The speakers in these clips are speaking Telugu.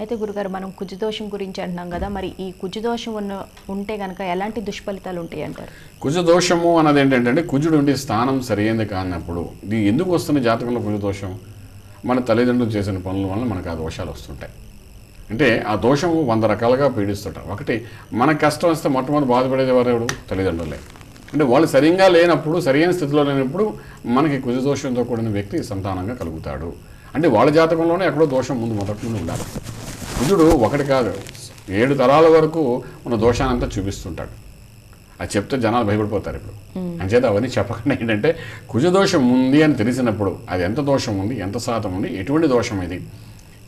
అయితే గురుగారు మనం కుజదోషం గురించి అంటున్నాం కదా మరి ఈ కుజదోషం ఉన్న ఉంటే కనుక ఎలాంటి దుష్ఫలితాలు ఉంటాయి అంటారు? కుజ దోషము అన్నది ఏంటంటే కుజుడు ఉండే స్థానం సరైనది కానప్పుడు ఇది ఎందుకు వస్తున్న జాతకంలో కుజదోషం? మన తల్లిదండ్రులు చేసిన పనుల వల్ల మనకు ఆ దోషాలు వస్తుంటాయి. అంటే ఆ దోషము వంద రకాలుగా పీడిస్తుంటారు. ఒకటి మన కష్టం వస్తే మొట్టమొదటి బాధపడేది ఎవరు? తల్లిదండ్రులే. అంటే వాళ్ళు సరిగ్గా లేనప్పుడు సరైన స్థితిలో లేనప్పుడు మనకి కుజ దోషంతో కూడిన వ్యక్తి సంతానంగా కలుగుతాడు. అంటే వాళ్ళ జాతకంలోనే ఎక్కడో దోషం ముందు మొదటి నుండి ఉండాలి. కుజుడు ఒకటి కాదు ఏడు తరాల వరకు మన దోషాన్ని అంతా చూపిస్తుంటాడు. అది చెప్తే జనాలు భయపడిపోతారు ఇప్పుడు. అంచేత అవన్నీ చెప్పకుండా ఏంటంటే కుజదోషం ఉంది అని తెలిసినప్పుడు అది ఎంత దోషం ఉంది ఎంత శాతం ఉంది ఎటువంటి దోషం ఇది?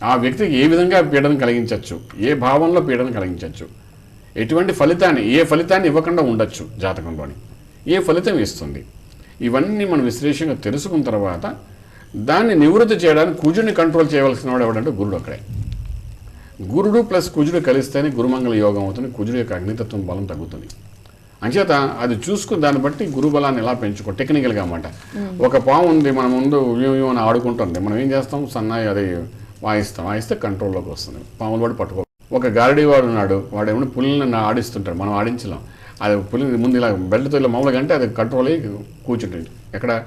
ఆ వ్యక్తికి ఏ విధంగా పీడన కలిగించవచ్చు ఏ భావంలో పీడన కలిగించవచ్చు ఎటువంటి ఫలితాన్ని ఏ ఫలితాన్ని ఇవ్వకుండా ఉండొచ్చు జాతకంలోని? ఏ ఫలితం ఇస్తుంది? ఇవన్నీ మనం విశ్లేషంగా తెలుసుకున్న తర్వాత దాన్ని నివృత్తి చేయడానికి కుజుని కంట్రోల్ చేయవలసిన వాడు ఎవడంటే గురుడు అక్కడే. గురుడు ప్లస్ కుజుడు కలిస్తేనే గురుమంగళ యోగం అవుతుంది కుజుడు యొక్క అగ్నితత్వం బలం తగ్గుతుంది. అంచేత అది చూసుకుని దాన్ని బట్టి గురు బలాన్ని ఎలా పెంచుకో టెక్నికల్గా అన్నమాట. ఒక పాము ఉంది మన ముందు వ్యూ అని ఆడుకుంటుంది. మనం ఏం చేస్తాం? సన్నాయి అది వాయిస్తాం. వాయిస్తే కంట్రోల్లోకి వస్తుంది. పాములు వాడు పట్టుకో. ఒక గారడీ వాడు ఉన్నాడు. వాడు ఏమైనా పులిని ఆడిస్తుంటాడు. మనం ఆడించలేం. అది పులిని ముందు ఇలా బెల్ట్తో ఇలా మామూలుగా అంటే అది కంట్రోల్ అయ్యి కూర్చుంటుంది. ఎక్కడ?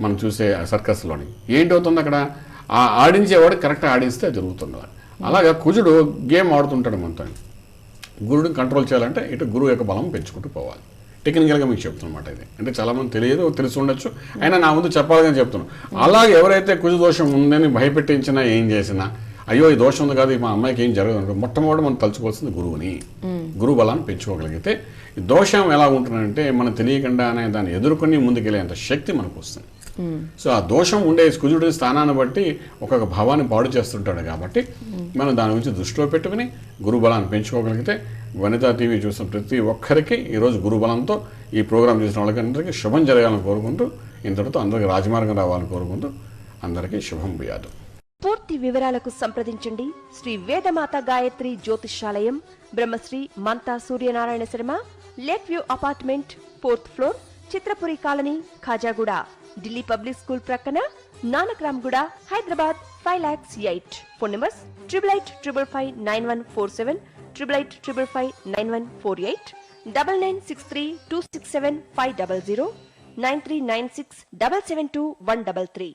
మనం చూసే సర్కస్లోని ఏంటి అవుతుంది అక్కడ? ఆ ఆడించేవాడు కరెక్ట్గా ఆడిస్తే జరుగుతుంది. అలాగా కుజుడు గేమ్ ఆడుతుంటాడు మనతో గురుడిని కంట్రోల్ చేయాలంటే ఇటు గురువు యొక్క బలం పెంచుకుంటూ పోవాలి. టెక్నికల్గా మీకు చెప్తున్నమాట ఇది. అంటే చాలామంది తెలియదు తెలిసి ఉండొచ్చు. అయినా నా ముందు చెప్పాలని చెప్తున్నాను అలాగే ఎవరైతే కుజు దోషం ఉందని భయపెట్టించినా ఏం చేసినా అయ్యో ఈ దోషం ఉంది కాదు మా అమ్మాయికి ఏం జరగదు అనుకో మొట్టమొదటి మనం తలుచుకోవాల్సింది గురువుని. గురువు బలాన్ని పెంచుకోగలిగితే ఈ దోషం ఎలా ఉంటుందంటే మనం తెలియకుండానే దాన్ని ఎదుర్కొని ముందుకెళ్ళేంత శక్తి మనకు వస్తుంది. సో ఆ దోషం ఉండే కుజుడి స్థానాన్ని బట్టి ఒక్కొక్క భావాన్ని పాడు చేస్తుంటాడు కాబట్టి మనం దాని గురించి దృష్టిలో పెట్టుకుని గురుబలాన్ని పెంచుకోగలిగితే వనితా టీవీ చూసిన ప్రతి ఒక్కరికి ఈరోజు గురుబలంతో ఈ ప్రోగ్రాం చేసిన వాళ్ళకందరికీ శుభం జరగాలని కోరుకుంటూ ఇంతటితో అందరికీ రాజమార్గం రావాలని కోరుకుంటూ అందరికీ శుభం బియాదు పూర్తి వివరాలకు సంప్రదించండి. Shri Vedamata Gayatri Jyotishalayam Brahmasri Mantha Suryanarayana Sharma lake view apartment fourth floor Chitrapuri colony Khajaguda. Delhi public school ప్రక్కన Nanakramguda Hyderabad five lakhs eight. Phone numbers triple eight triple five nine one four seven triple eight triple five nine one four eight double nine six three two six seven five double zero nine three nine six double seven two one double three.